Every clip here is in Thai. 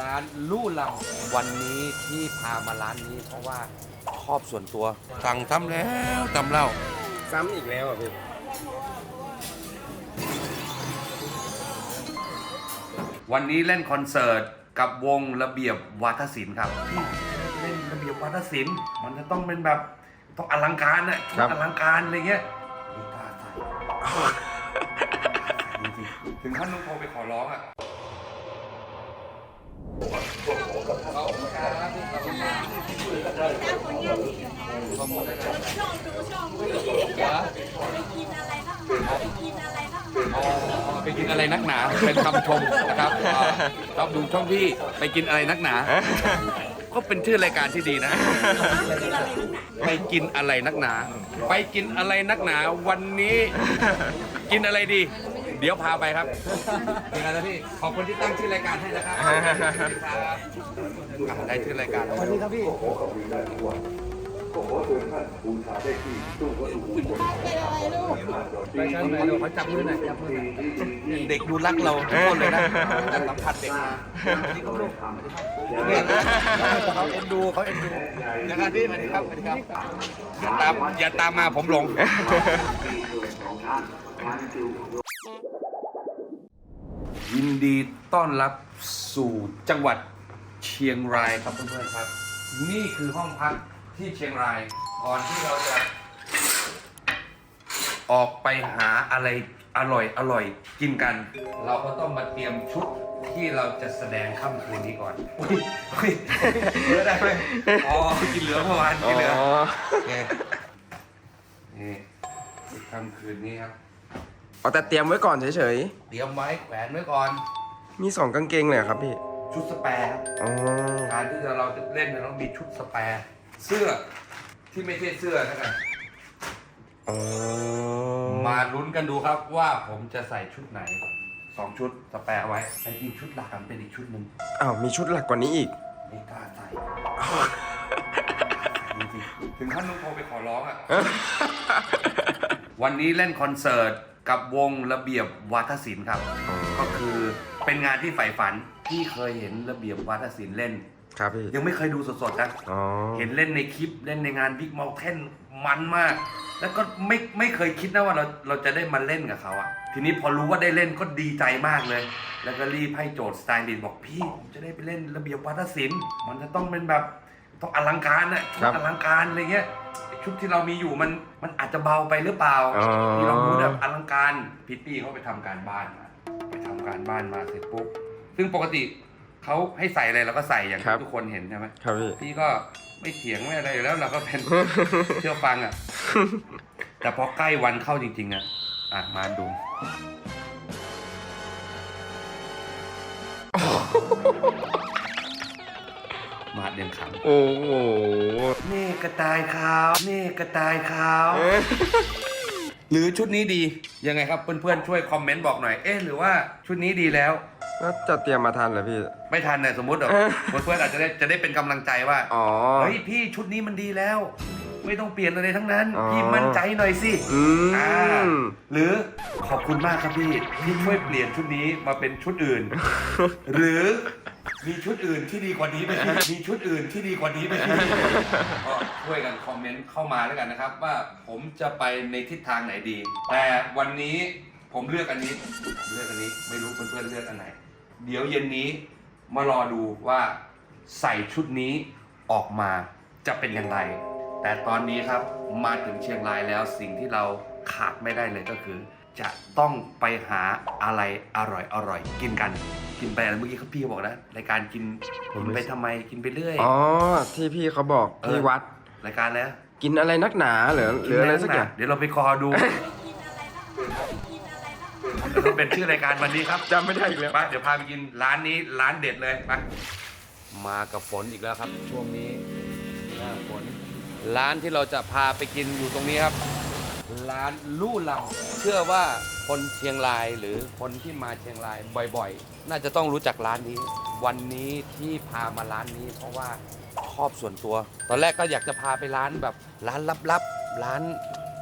ร้านลู่ลำวันนี้ที่พามาร้านนี้ เพราะว่าชอบส่วนตัวสั่งทำแล้วทำเล่าซ้ำอีกแล้วอะพี่วันนี้เล่นคอนเสิร์ตกับวงระเบียบวาทศิลป์ครับที่เล่นระเบียบวาทศิลป์มันจะต้องเป็นแบบต้องอลังการนะชุดอลังการอะไรเงี้ยไม่กล้าใส่จริงๆถึงขั้นต้องโทรไปขอร้องอะ ไปกินอะไรบ้างไปกินอะไรบ้างอ๋อไปกินอะไรนักหนา เป็นคำชมนะครับอ่าชอบดูช่องพี่ไปกินอะไรนักหนา ก็เป็นชื่อรายการที่ดีนะ ไปกินอะไรนักหนา ไปกินอะไรนักหนา วันนี้ กินอะไรดี เดี๋ยวพาไปครับเป็นไงนะพี่ ขอบคุณที่ตั้งชื่อรายการให้นะครับขอบคุณครับอะได้ชื่อรายการแล้วสวัสดีครับพี่ไปชั้นไหนเราเขาจับมือหน่อยจับมือหน่อยเด็กดูรักเราทุกคนเลยนะสัมผัสเด็กมานี่ก็ลูกเขาเอ็นดูเขาเอ็นดูนะครับพี่สวัสดีครับสวัสดีครับอย่าตามอย่าตามมาผมหลง ยินดีต้อนรับสู่จังหวัดเชียงรายครับเพื่อนๆครับ นี่คือห้องพักที่เชียงราย ก่อนที่เราจะ ออกไปหาอะไรอร่อยอร่อยกินกัน เราก็ต้องมาเตรียมชุดที่เราจะแสดงค่ำคืนนี้ก่อนอุ้ยอุ้ยเหลือได้ไหมอ๋อกินเหลือเมื่อวานกินเหลือโอเคนี่ค่ำคืนนี้ครับ เอาแต่เตรียมไว้ก่อนเฉยเตรียมไว้แขวนไว้ก่อน ๆ มีสองกางเกงเลยเหรอครับพี่ ชุดสแปร์ครับอ๋อการที่เราจะเล่นเนี่ยต้องมีชุดสแปร์เสื้อที่ไม่ใช่เสื้อนะกันอ๋อมาลุ้นกันดูครับว่าผมจะใส่ชุดไหนสองชุดสแปร์ไว้ไอ้จริงชุดหลักมันเป็นอีกชุดหนึ่งอ้าวมีชุดหลักกว่านี้อีก ไม่กล้าใส่จริงๆถึงขั้นต้องโทรไปขอร้องอะ วันนี้เล่นคอนเสิร์ต กับวงระเบียบวาทศิลป์ครับ ก็คือเป็นงานที่ใฝ่ฝันที่เคยเห็นระเบียบวาทศิลป์เล่น ครับพี่ยังไม่เคยดูสดๆนะอ๋อเห็นเล่นในคลิปเล่นในงานบิ๊ก u n เทนมันมาก แล้วก็ไม่ไม่เคยคิดนะว่าเราเราจะได้มาเล่นกับเขาอะทีนี้พอรู้ว่าได้เล่นก็ดีใจมากเลย แล้วก็รีบให้โจทย์สไตลิสต์บอกพี่ผมจะได้ไปเล่นระเบียบวัฒนศิลป์มันจะต้องเป็นแบบต้องอลังการอะชุดอลังการอะไรเงี้ยชุดที่เรามีอยู่มัน มันอาจจะเบาไปหรือเปล่าอ๋อ ที่เราพูดแบบอลังการพิตตี้เขาไปทำการบ้านมาไปทำการบ้านมาเสร็จปุ๊บซึ่งปกติเขาให้ใส่อะไรเราก็ใส่อย่างที่ทุกคนเห็นใช่ไหมครับพี่ พี่ก็ไม่เถียงไม่อะไรอยู่แล้วเราก็เป็น เชื่อฟังอะ แต่พอใกล้วันเข้าจริงๆอะอะมาดู มาดยังขโอ้โหำนี่กระต่ายขาวนี่กระต่ายขาวหรือชุดนี้ดียังไงครับเพื่อนๆช่วยคอมเมนต์บอกหน่อยเอ๊ะหรือว่าชุดนี้ดีแล้วแล้วจะเตรียมมาทันเหรอพี่ ไม่ทันเนี่ยสมมติแบบเออเพื่อนๆอาจจะได้จะได้เป็นกำลังใจว่าอ๋อเฮ้ยพี่ชุดนี้มันดีแล้ว ไม่ต้องเปลี่ยนอะไรทั้งนั้น อ๋อ พี่มั่นใจหน่อยสิอืมอ่าหรือขอบคุณมากครับพี่ที่ช่วยเปลี่ยนชุดนี้มาเป็นชุดอื่น หรือมีชุดอื่นที่ดีกว่านี้ไหมพี่มีชุดอื่นที่ดีกว่านี้ไหมพี่ก็ช่วยกันคอมเมนต์เข้ามาแล้วกันนะครับ ว่าผมจะไปในทิศทางไหนดี แต่วันนี้ผมเลือกอันนี้ผมเลือกอันนี้ ไม่รู้เพื่อนๆเลือกอันไหน เดี๋ยวเย็นนี้มารอดูว่าใส่ชุดนี้ออกมาจะเป็นอย่างไร แต่ตอนนี้ครับมาถึงเชียงรายแล้วสิ่งที่เราขาดไม่ได้เลยก็คือ จะต้องไปหาอะไรอร่อยอร่อยกินกัน กินไปอะไรเมื่อกี้เขาพี่บอกนะรายการกินกินไปทำไมกินไปเรื่อย อ๋อ ที่พี่เขาบอกเออ ที่วัด รายการแล้วกินอะไรนักหนาเหรอหรืออะไรสักอย่างเดี๋ยวเราไปคอดูไปกินอะไรบ้างไปกินอะไรบ้างเดี๋ยวเราเป็นชื่อรายการวันนี้ครับ จำไม่ได้อีกแล้ว ไปเดี๋ยวพาไปกินร้านนี้ร้านเด็ดเลยไปมากับฝนอีกแล้วครับ ช่วงนี้หน้าฝน ร้านที่เราจะพาไปกินอยู่ตรงนี้ครับ ร้านลู่ลำเชื่อว่าคนเชียงรายหรือคนที่มาเชียงรายบ่อยๆ น่าจะต้องรู้จักร้านนี้ วันนี้ที่พามาร้านนี้ เพราะว่าชอบส่วนตัว ตอนแรกก็อยากจะพาไปร้านแบบร้านลับๆร้าน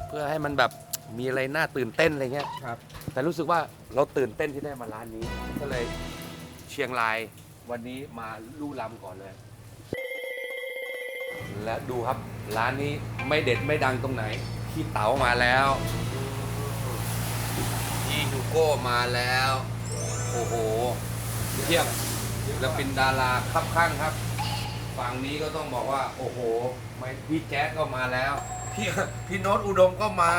เพื่อให้มันแบบมีอะไรน่าตื่นเต้นอะไรเงี้ยครับ แต่รู้สึกว่าเราตื่นเต้นที่ได้มาร้านนี้ ก็เลยเชียงรายวันนี้มาลู่ลำก่อนเลย และดูครับร้านนี้ไม่เด็ดไม่ดังตรงไหนพี่เต๋ามาแล้วพี่ยูโก้มาแล้ว โอ้โหเทียบแล้วเป็นดาราคับข้างครับ ฝั่งนี้ก็ต้องบอกว่า โอ้โหไม่พี่แจ๊สก็มาแล้ว พี่พี่โน้ตอุดมก็มา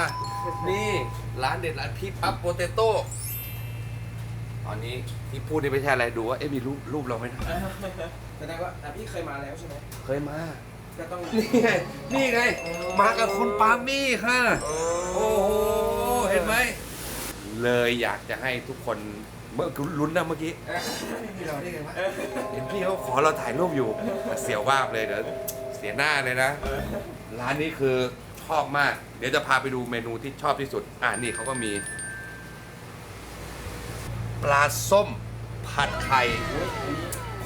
นี่ร้านเด็ดร้านพี่ปั๊บโปเตโต้ตอนนี้ที่พูดนี่ไม่ใช่อะไรดูว่าเอ๊ะมีรูปรูปเราไหมนะแสดงว่าแต่พี่เคยมาแล้วใช่ไหมเคยมา ก็ต้องนี่ไงนี่ไง มากับคุณปามี่ค่ะ โอ้โห เห็นไหม เลยอยากจะให้ทุกคนเมื่อกี้ลุ้นนะเมื่อกี้พี่เราได้ไงวะเห็นพี่เขาขอเราถ่ายรูปอยู่ เสียวว่าบเลยเดี๋ยวเสียหน้าเลยนะ ร้านนี้คือชอบมาก เดี๋ยวจะพาไปดูเมนูที่ชอบที่สุด อ่านี่เขาก็มี ปลาส้มผัดไข่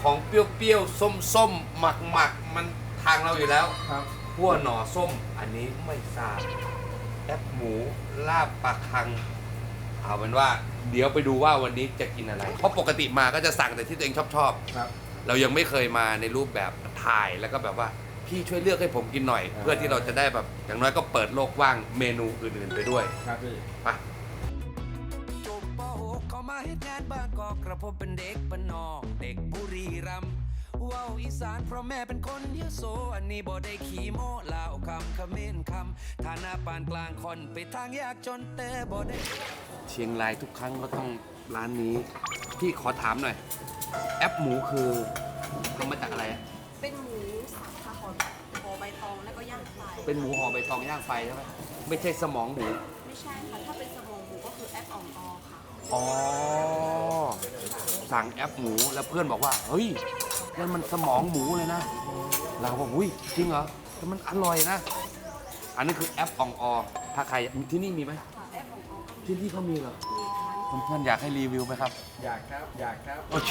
ของเปรี้ยวๆ ส้มๆ หมักๆ มัน ทางเราอยู่แล้วครับขั้วหน่อส้มอันนี้ไม่ทราบแอปหมูลาบปลาคัง เอาเป็นว่า เดี๋ยวไปดูว่าวันนี้จะกินอะไร เพราะปกติมาก็จะสั่งแต่ที่ตัวเองชอบชอบๆครับ เรายังไม่เคยมาในรูปแบบถ่ายแล้วก็แบบว่าพี่ช่วยเลือกให้ผมกินหน่อย อ่า เพื่อที่เราจะได้แบบอย่างน้อยก็เปิดโลกว่างเมนูอื่นๆไปด้วยครับพี่ไปจบป .6 เข้ามาเฮ็ดงานบางกอกกระผมเป็นเด็กบ้านนอก เด็กบุรีรัมย์เว้าอีสานเพราะแม่เป็นคนยโสอันนี้บ่ได้ขี่โม้ลาวคำเขมิ้นคำฐานะปานกลางคอนไปทางยากจนแต่บ่ได้ เชียงรายทุกครั้งก็ต้องร้านนี้ พี่ขอถามหน่อย แอปหมูคือทำมาจากอะไรอะเป็นหมูสับค่ะห่อห่อใบตองแล้วก็ย่างไฟเป็นหมูห่อใบตองย่างไฟใช่ไหมไม่ใช่สมองหมูไม่ใช่ค่ะถ้าเป็นสมองหมูก็คือแอปอ่องออค่ะอ๋อสั่งแอปหมูแล้วเพื่อนบอกว่า เฮ้ย นั่นมันสมองหมูเลยนะ เราก็บอกอุ้ยจริงเหรอแต่มันอร่อยนะ อันนี้คือแอปอ่องออถ้าใครที่นี่มีไหมค่ะแอปอ่องออก็ที่นี่เขามีเหรอมีค่ะเพื่อนๆอยากให้รีวิวไหมครับ อยากครับ อยากครับโอเค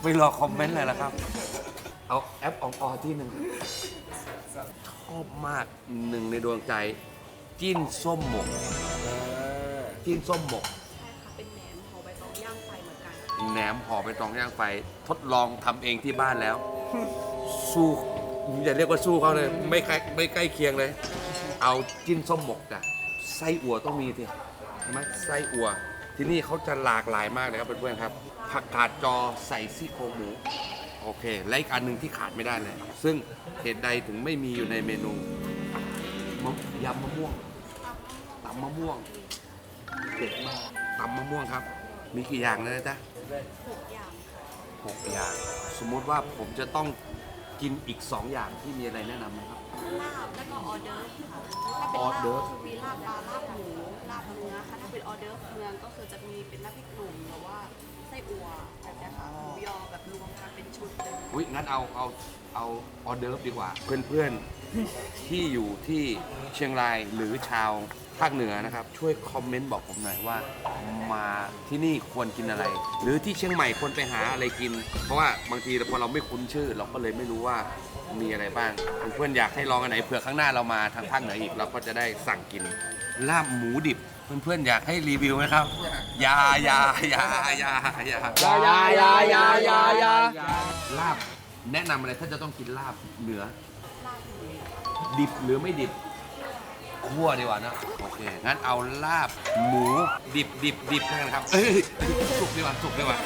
ไปรอคอมเมนต์เลยละครับ เอาแอปอ่องออที่หนึ่งชอบมากหนึ่งในดวงใจ จิ้นส้มหมกจิ้นส้มหมก แหนมห่อใบตองย่างไฟ ทดลองทำเองที่บ้านแล้ว สู้อย่าเรียกว่าสู้เขาเลย ไม่ใกล้ไม่ใกล้เคียงเลย เอาจิ้นส้มหมกจ้ะไส้อั่วต้องมีสิใช่ไหมไส้อั่วที่นี่เขาจะหลากหลายมากเลยครับเพื่อนๆครับผักกาดจอใส่ซี่โครงหมู โอเค และอีกอันหนึ่งที่ขาดไม่ได้เลย ซึ่งเหตุใดถึงไม่มีอยู่ในเมนูมะยำมะม่วงตำมะม่วงเด็ดมากตำมะม่วงครับ มีกี่อย่างเลยนะจ๊ะ หกอย่างค่ะหกอย่าง สมมุติว่าผมจะต้องกินอีก2อย่างที่มีอะไรแนะนำไหมครับ ลาบแล้วก็ออเดิร์ฟค่ะถ้าเป็นออลาบเดิร์ฟก็คือมีลาบปลาลาบหมูลาบเนื้อค่ะถ้าเป็นออเดิร์ฟเมืองก็คือจะมีเป็นลาบพริกหนุ่มหรือว่าไส้อั่วแบบเนี้ยค่ะหมูยอแบบรวมกันเป็นชุดเลย อุ้ยงั้นเอาเอาเอาออเดิร์ฟดีกว่า เพื่อนๆ ที่อยู่ที่เชียงรายหรือชาวภาคเหนือนะครับ ช่วยคอมเมนต์บอกผมหน่อยว่า มาที่นี่ควรกินอะไร หรือที่เชียงใหม่ควรไปหาอะไรกิน เพราะว่าบางทีพอเราไม่คุ้นชื่อ เราก็เลยไม่รู้ว่ามีอะไรบ้างเพื่อนๆอยากให้ลองอันไหนเผื่อข้างหน้าเรามาทางภาคเหนืออีกเราก็จะได้สั่งกินลาบหมูดิบเพื่อนๆอยากให้รีวิวไหมครับยายายายายายายายายายายาลาบแนะนำอะไรถ้าจะต้องกินลาบเหนือ ดิบหรือไม่ดิบคั่วดีกว่านะโอเคงั้นเอาลาบหมูดิบดิบดิบแล้วกันครับเอ้ยสุกดีกว่าสุกดีกว่า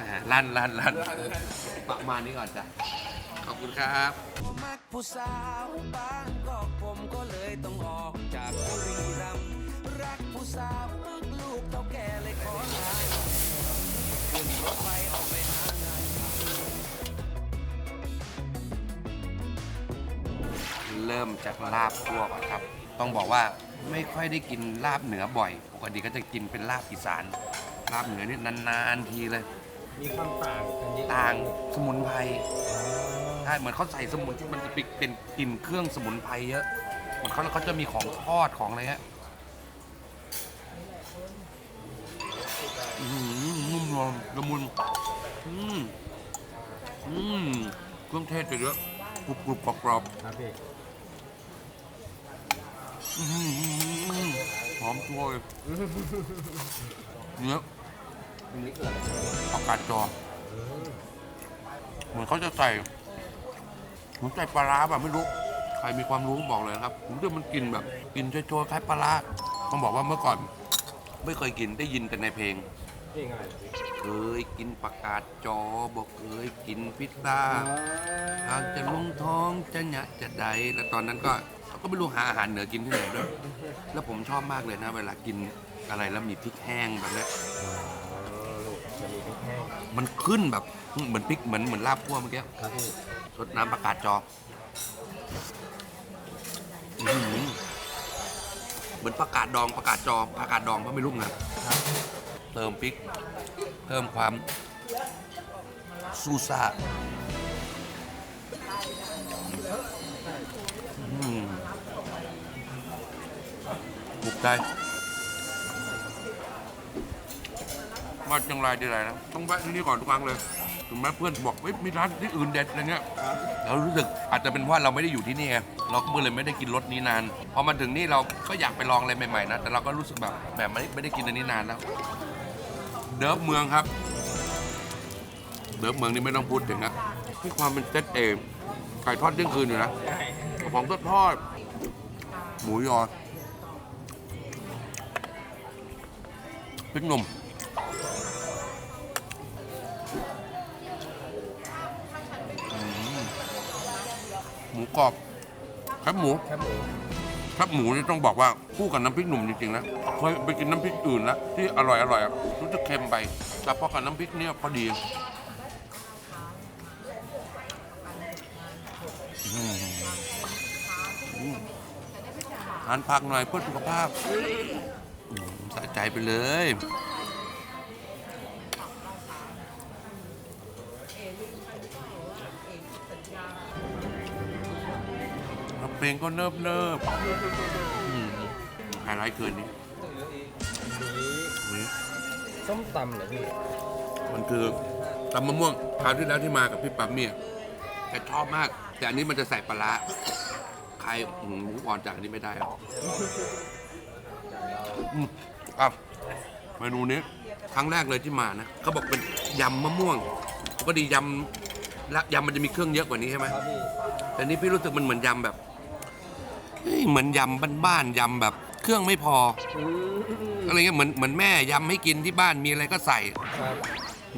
อ่าลั่นลั่นลั่นประมาณนี้ก่อนจ้ะขอบคุณครับมักผู้สาวบางก็ผมก็เลยต้องออกจากบุรีรัมย์รักผู้สาว เริ่มจากลาบคั่วก่อนครับ ต้องบอกว่าไม่ค่อยได้กินลาบเหนือบ่อยปกติก็จะกินเป็นลาบอีสานลาบเหนือนี่นานๆทีเลย มีความต่างกันเยอะต่างสมุนไพรใช่เหมือนเขาใส่สมุนที่มันจะเป็นกลิ่นเครื่องสมุนไพรเยอะเหมือนเขาเขาจะมีของทอดของอะไรเงี้ยอื้อหือนุ่มนวลละมุนอืมอืมเครื่องเทศเยอะกรุบกรุบกรอบกรอบครับพี่ อื้อหือหอมช่วยเนื้ออันนี้คืออะไรผักกาดจอเหมือนเขาจะใส่เหมือนใส่ปลาร้าแบบไม่รู้ใครมีความรู้บอกเลยนะครับผมว่ามันกินแบบกินโชยๆคล้ายปลาร้าต้องบอกว่าเมื่อก่อน ไม่เคยกินได้ยินแต่ในเพลงเพลงอะไรพี่เคยกินประกาศจอบอกเคยกินพิซซ่าหากจะลงท้องจะหยะจะใดแล้วตอนนั้นก็ ก็ไม่รู้หาอาหารเหนือกินที่ไหนด้วย แล้วผมชอบมากเลยนะ เวลากินอะไรแล้วมีพริกแห้งแบบเนี้ยมันขึ้นแบบเหมือนพริกเหมือนเหมือนลาบคั่วเมื่อกี้ครับพี่รดน้ำประกาศจออื้อหือเหมือนประกาศดองประกาศจอประกาศดองก็ไม่รู้ไงเติมพริก เพิ่มความซูซ่า บุกใจว่าจังไรดีไรนะต้องแวะที่นี่ก่อนทุกครั้งเลยถึงแม้เพื่อนบอกเฮ้ยมีร้านที่อื่นเด็ดอะไรเงี้ยเรารู้สึกอาจจะเป็นเพราะเราไม่ได้อยู่ที่นี่ไงเราก็เลยไม่ได้กินรสนี้นานพอมาถึงนี่เราก็อยากไปลองอะไรใหม่ๆนะแต่เราก็รู้สึกแบบแบบไม่ไม่ได้กินอันนี้นานแล้ว เดิฟเมืองครับ เดิฟเมืองนี่ไม่ต้องพูดถึงนะที่ความเป็นเซตเองไก่ทอดเที่ยงคืนอยู่นะของทอดทอดหมูยอ พริกหนุ่มหมูกรอบแคบหมูแคบหมูครับหมูนี่ต้องบอกว่าคู่กับน้ำพริกหนุ่มจริงๆนะเคยไปกินน้ำพริกอื่นแล้วที่อร่อยอร่อยๆอะรู้สึกเค็มไปแต่พอกับน้ำพริกเนี่ยพอดีอืมอืมทานผักหน่อยเพื่อสุขภาพอืมสะใจ ไปเลยแล้วเพลงก็เนิบเนิบๆอืมไฮไลท์คืนนี้นี้นี่ส้มตำเหรอพี่ มันคือตำมะม่วงคราวที่แล้วที่มากับพี่ปั๊มเนี่ยแกชอบมาก แต่อันนี้มันจะใส่ปลาร้าใครหมูอ่อนจากอันนี้ไม่ได้อะอืม อะเมนูนี้ครั้งแรกเลยที่มานะเขาบอกเป็นยำมะม่วงปกติยำละยำมันจะมีเครื่องเยอะกว่านี้ใช่ไหมครับพี่แต่นี่พี่รู้สึกมันเหมือนยำแบบเฮ้ยเหมือนยำบ้านๆยำแบบเครื่องไม่พออืมอะไรเงี้ยเหมือนเหมือนแม่ยำให้กินที่บ้านมีอะไรก็ใส่ ครับ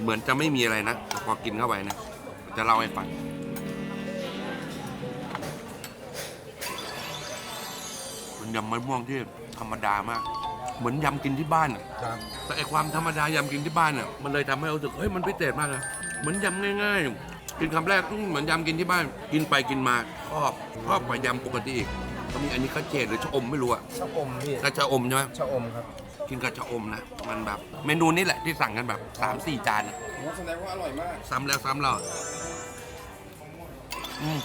เหมือนจะไม่มีอะไรนะแต่พอกินเข้าไปนะจะเล่าให้ฟังมันยำมะม่วงที่ธรรมดามาก เหมือนยำกินที่บ้านอะครับแต่ไอความธรรมดายำกินที่บ้านอะมันเลยทำให้เรารู้สึกเฮ้ยมันพิเศษมากเลยเหมือนยำง่าย ๆ กินคำแรกอื้อเหมือนยำกินที่บ้าน กินไปกินมาชอบชอบกว่ายำปกติอีกก็มีอันนี้ข้าวเจดหรือชะอมไม่รู้อะชะอมพี่น่าจะอมใช่ไหม ชะอมครับกินกับชะอมนะ มันแบบ เมนูนี้แหละที่สั่งกันแบบสามสี่จานอะผมว่าแสดงว่าอร่อยมาก ซ้ำแล้วซ้ำเล่าอืม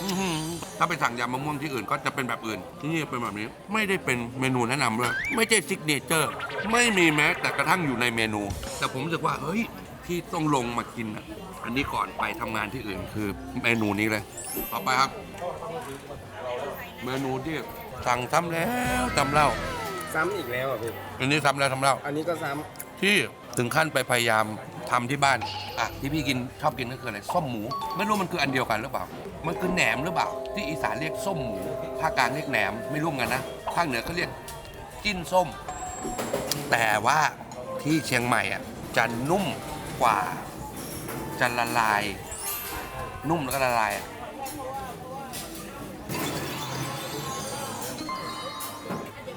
อื้อหือถ้าไปสั่งยำมะม่วงที่อื่นก็จะเป็นแบบอื่น ที่นี่เป็นแบบนี้ ไม่ได้เป็นเมนูแนะนำเลยไม่ใช่ซิกเนเจอร์ ไม่มีแม้แต่กระทั่งอยู่ในเมนู แต่ผมรู้สึกว่าเฮ้ยที่ต้องลงมากินอะอันนี้ก่อนไปทำงานที่อื่นคือเมนูนี้เลย ต่อไปครับ เมนูที่สั่งซ้ำแล้วซ้ำเล่า ซ้ำอีกแล้วอะพี่ อันนี้ซ้ำแล้วซ้ำเล่า อันนี้ก็ซ้ที่ถึงขั้นไปพยายามทำที่บ้านอะที่พี่กินชอบกินก็คืออะไรส้มหมู ไม่รู้มันคืออันเดียวกันหรือเปล่า มันคือแหนมหรือเปล่า ที่อีสานเรียกส้มหมูภาคกลางเรียกแหนมไม่รู้เหมือนกันนะภาคเหนือเขาเรียกจิ้นส้ม แต่ว่าที่เชียงใหม่อะจะนุ่มกว่าจะละลาย นุ่มแล้วก็ละลายอะ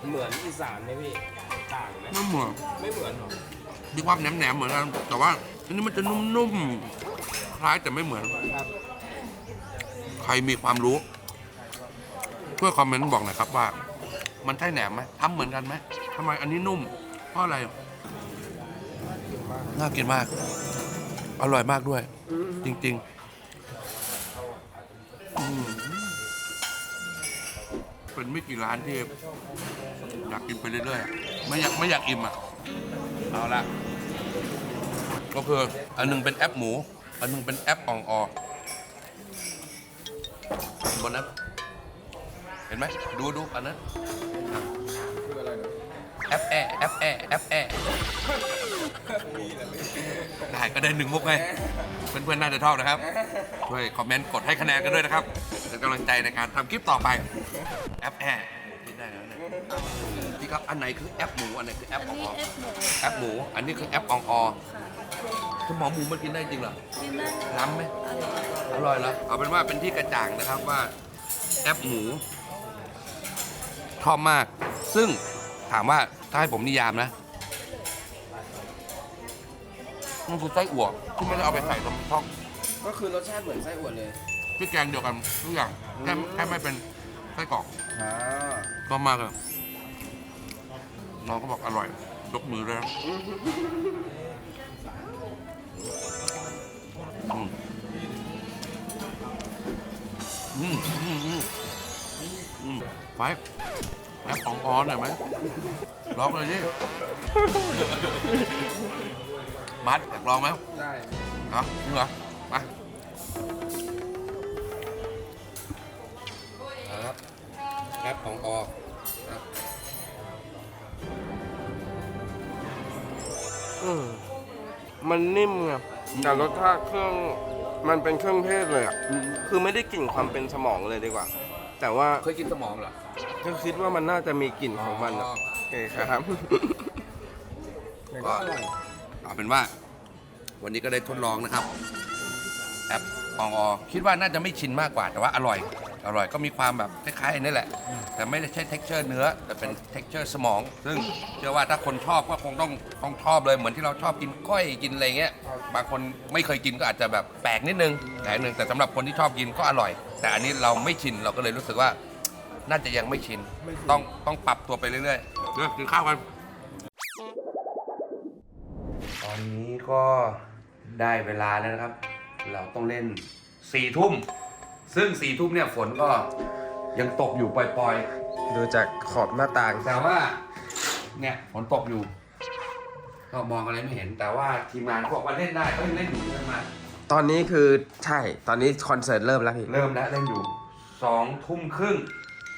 ำเหมือนอีสานไหมพี่ต่างไหมไม่เหมือนไม่เหมือนหรอดีความแหนมแหนมๆเหมือนกันแต่ว่าอันนี้มันจะนุ่มๆคล้ายแต่ไม่เหมือน ครับ ใครมีความรู้ช่วยคอมเมนต์บอกหน่อยครับว่า มันใช่แหนมไหมทำเหมือนกันไหมทำไมอันนี้นุ่ม เพราะอะไร น่ากินมาก อร่อยมากด้วย จริงๆอืมเป็นไม่กี่ร้านที่อยากกินไปเรื่อยๆ ไม่อยากไม่อยากอิ่มอะ เอาละก็คืออันหนึงเป็นแอปหมู อันหนึงเป็นแอปอ่องออ บนนั้น เห็นไหมดูดูอันนั้นคืออะไรนะแอปแอร์แอปแอร์แอปแอร์ได้ก็ได้หนึ่งมุกไงเพื่อนๆน่าจะชอบนะครับ ช่วยคอมเมนต์กดให้คะแนนกันด้วยนะครับเป็นกำลังใจในการทำคลิปต่อไป แอปแอร์คิดได้แล้วเนี่ยพี่ครับอันไหนคือแอปหมูอันไหนคือแอปอัอนองนี้อเอฟหมูแอปหมู อันนี้คือแอปอองอค่ะ สมองหมูมันกินได้จริงเหรอ กินได้ล้ำไหมอร่อยอร่อยแล้วเอาเป็นว่าเป็นที่กระจ่างนะครับว่าแอปหมูชอบมาก ซึ่งถามว่าถ้าให้ผมนิยามนะมันคือไส้อั่วที่ไม่ได้เอาไปใส่ตรงช่องก็คือรสชาติเหมือนไส้อั่วเลยพริกแกงเดียวกันทุกอย่างแค่แค่ไม่เป็นไส้กรอกอ่าชอบมากเลยน้องก็บอกอร่อยยกมือเลย อืมอืมอืมอืมไปแอปของออนหน่อยไหมลองเลยดิมัดอยากลองไหมได้เอาจริงเหรอมาครับแอปของออครับอืมมันนิ่มไง แต่รสชาติเครื่องมันเป็นเครื่องเทศเลยอะ คือไม่ได้กลิ่นความเป็นสมองเลยดีกว่า แต่ว่าเคยกินสมองเหรอก็คิดว่ามันน่าจะมีกลิ่นของมันอะอ๋อโอเคครับ ก็เอาเป็นว่า วันนี้ก็ได้ทดลองนะครับ แอปปองออคิดว่าน่าจะไม่ชินมากกว่าแต่ว่าอร่อย อร่อยก็มีความแบบคล้ายๆอันนี่แหละ แต่ไม่ได้ใช่ texture เนื้อ แต่เป็น texture สมอง ซึ่งเชื่อว่าถ้าคนชอบก็คงต้องต้องชอบเลยเหมือนที่เราชอบกินก้อยกินอะไรเงี้ยบางคนไม่เคยกินก็อาจจะแบบแปลกนิดนึงแต่อันหนึ่งแต่สำหรับคนที่ชอบกินก็อร่อย แต่อันนี้เราไม่ชินเราก็เลยรู้สึกว่า น่าจะยังไม่ชินต้องต้องปรับตัวไปเรื่อยๆเดี๋ยวกินข้าวกันตอนนี้ก็ได้เวลาแล้วนะครับ เราต้องเล่นสี่ทุ่ม ซึ่งสี่ทุ่มเนี่ยฝนก็ยังตกอยู่ปล่อยดูจากขอบหน้าต่างๆ แต่ว่าเนี่ยฝนตกอยู่ ก็มองอะไรไม่เห็น แต่ว่าทีมงานเขาบอกว่าเล่นได้ก็ยังเล่นอยู่เล่นมา ตอนนี้คือใช่ตอนนี้คอนเสิร์ตเริ่มแล้วพี่ เริ่มแล้วเล่นอยู่สองทุ่มครึ่ง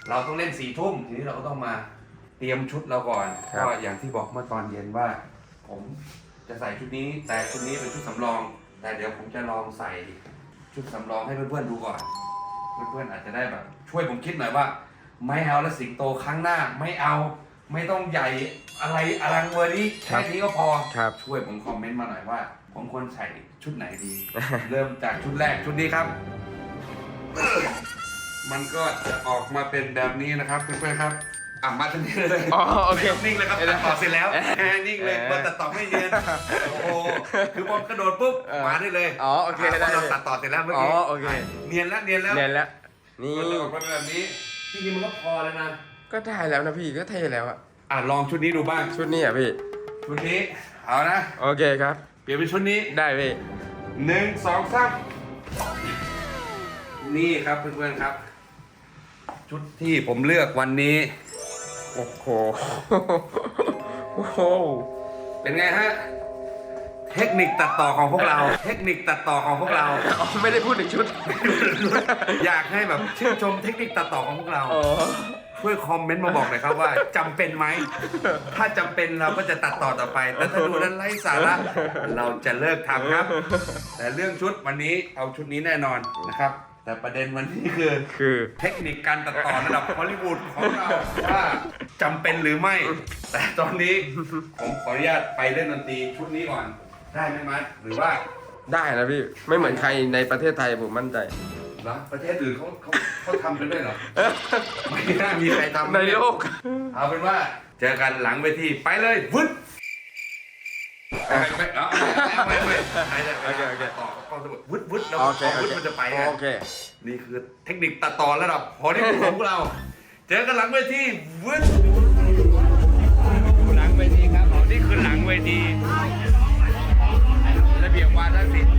เราต้องเล่นสี่ทุ่มทีนี้เราก็ต้องมาเตรียมชุดเราก่อนครับ ก็อย่างที่บอกเมื่อตอนเย็นว่า ผมจะใส่ชุดนี้ แต่ชุดนี้เป็นชุดสำรอง แต่เดี๋ยวผมจะลองใส่ชุดสำรองให้เพื่อนๆดูก่อน เพื่อนๆอาจจะได้แบบช่วยผมคิดหน่อยว่า ไม่เอาแล้วสิงโตครั้งหน้า ไม่เอาไม่ต้องใหญ่อะไรอลังเวอร์นี้ครัแค่บ นี้ก็พอ ครับ ช่วยผมคอมเมนต์มาหน่อยว่า ผมควรใส่ชุดไหนดี เริ่มจากชุดแรกชุดนี้ครับ มันก็จะออกมาเป็นแบบนี้นะครับเพื่อนๆครับ อะมาทันทีเลยอ๋อโอเคไม่ต้องนิ่งเลยครับตัดต่อเสร็จแล้วแค่นิ่งเลยเออเปิดตัดต่อไม่เนียนโอ้โหคือพอกระโดดปุ๊บเออมาได้เลยอ๋อโอเคได้เราตัดต่อเสร็จแล้วเมื่ออ๋อกี้โอเคเนียนแล้วเนียนแล้วเนียนแล้วนี่มันจะออกมาเป็นแบบนี้ที่นี่มันก็พอแล้วนะก็ได้แล้วนะพี่ก็เท่แล้วอะอะลองชุดนี้ดูบ้างชุดนี้อะพี่ชุดนี้เอานะโอเคครับ เปลี่ยนเป็นชุดนี้ได้พี่หนึ่งสองสามนี่ครับเพื่อนๆครับ ชุดที่ผมเลือกวันนี้ โอ้โหโอ้โหเป็นไงฮะ เทคนิคตัดต่อของพวกเรา เทคนิคตัดต่อของพวกเราอ๋อไม่ได้พูดถึงชุด อยากให้แบบชื่นชมเทคนิคตัดต่อของพวกเราอ๋อช่วยคอมเมนต์มาบอกหน่อยครับว่าจำเป็นไหม ถ้าจำเป็นเราก็จะตัดต่อต่อไปแต่ถ้าดูนั้นไร้สาระเราจะเลิกทำครับ แต่เรื่องชุดวันนี้เอาชุดนี้แน่นอนนะครับ แต่ประเด็นวันนี้คือ คือ เทคนิคการตัดต่อระดับฮอลลีวูดของเราว่า จำเป็นหรือไม่ แต่ตอนนี้ ผมขออนุญาตไปเล่นดนตรีชุดนี้ก่อน ได้ไหมมัดหรือว่าได้นะพี่ ไม่เหมือนใครในประเทศไทยผมมั่นใจ เหรอประเทศอื่นเขาเขาเขาทำกันด้วยเหรอ ไม่น่ามีใครทำในโลก เอาเป็นว่าเจอกันหลังเวทีไปเลยวึดไปไปเอาเอาไปไปไปไปโอเคโอเคต่อเข้าสมุดวึดวึดแล้วโอเคพอโอวึดเคมันจะไปไงโอเค นี่คือเทคนิคตัดต่อระดับฮอลลีวูดของพวกเรา เจอกันหลังเวทีวึดหลังเวทีครับนี่คือหลังเวทีระเบียบวาทศิลป์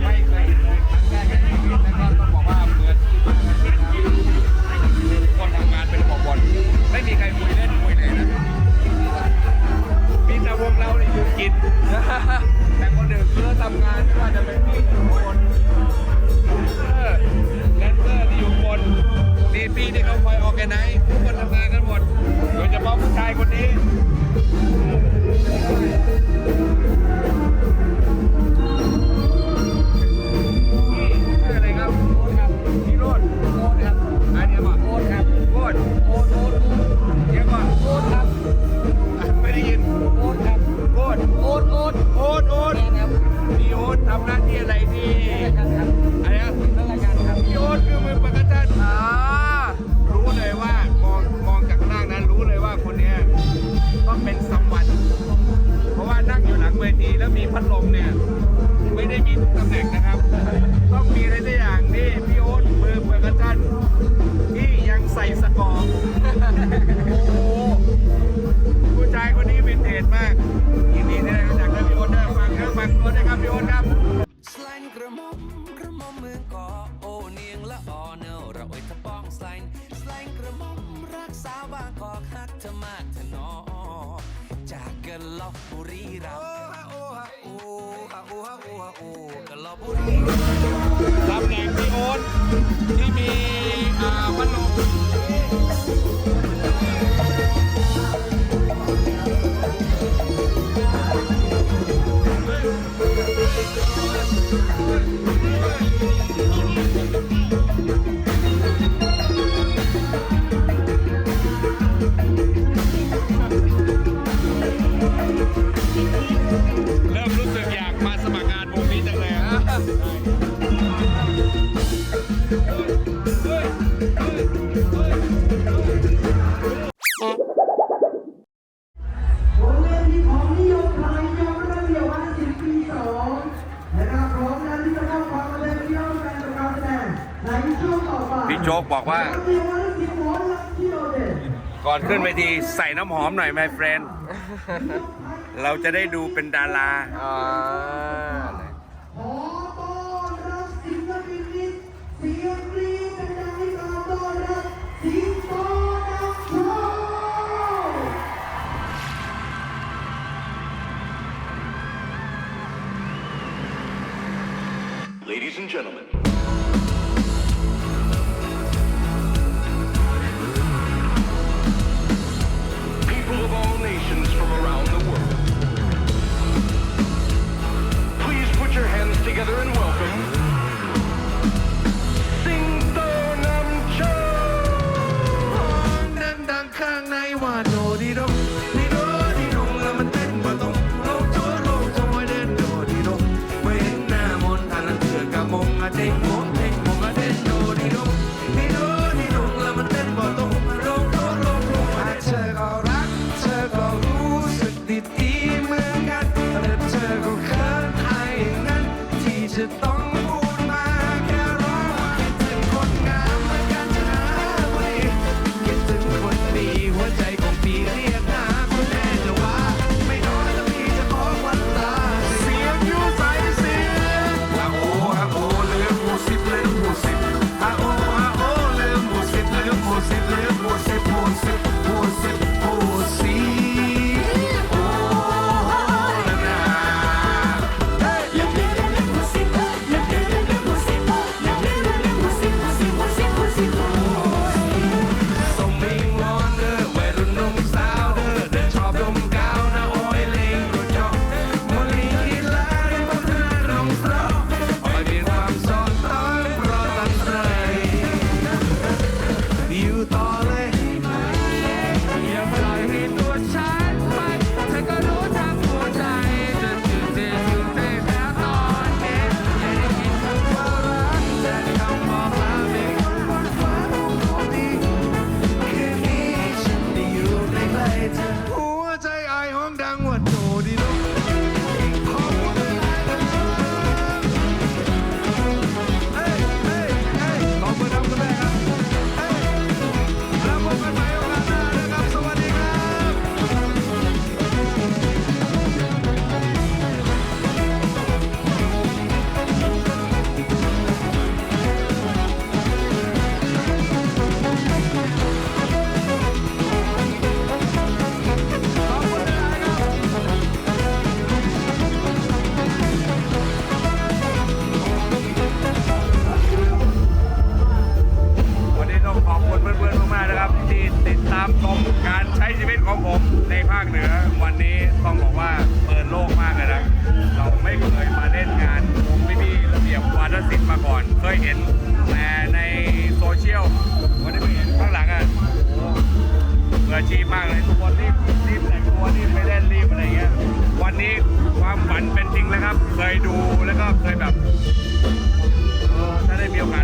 Thank you. อนขึ้นไปทีใส่น้ำหอมหน่อย my friend เราจะได้ดูเป็นดารา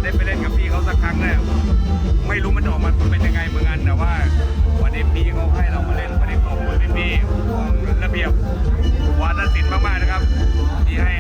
ได้ไปเล่นกับพี่เขาสักครั้งแล้วไม่รู้มันออกมาเป็นยังไงเหมือนกันแต่ว่า วันนี้พี่เขาให้เรามาเล่นวันนี้ขอบคุณพี่ระเบียบวาทศิลป์มากๆนะครับที่ให้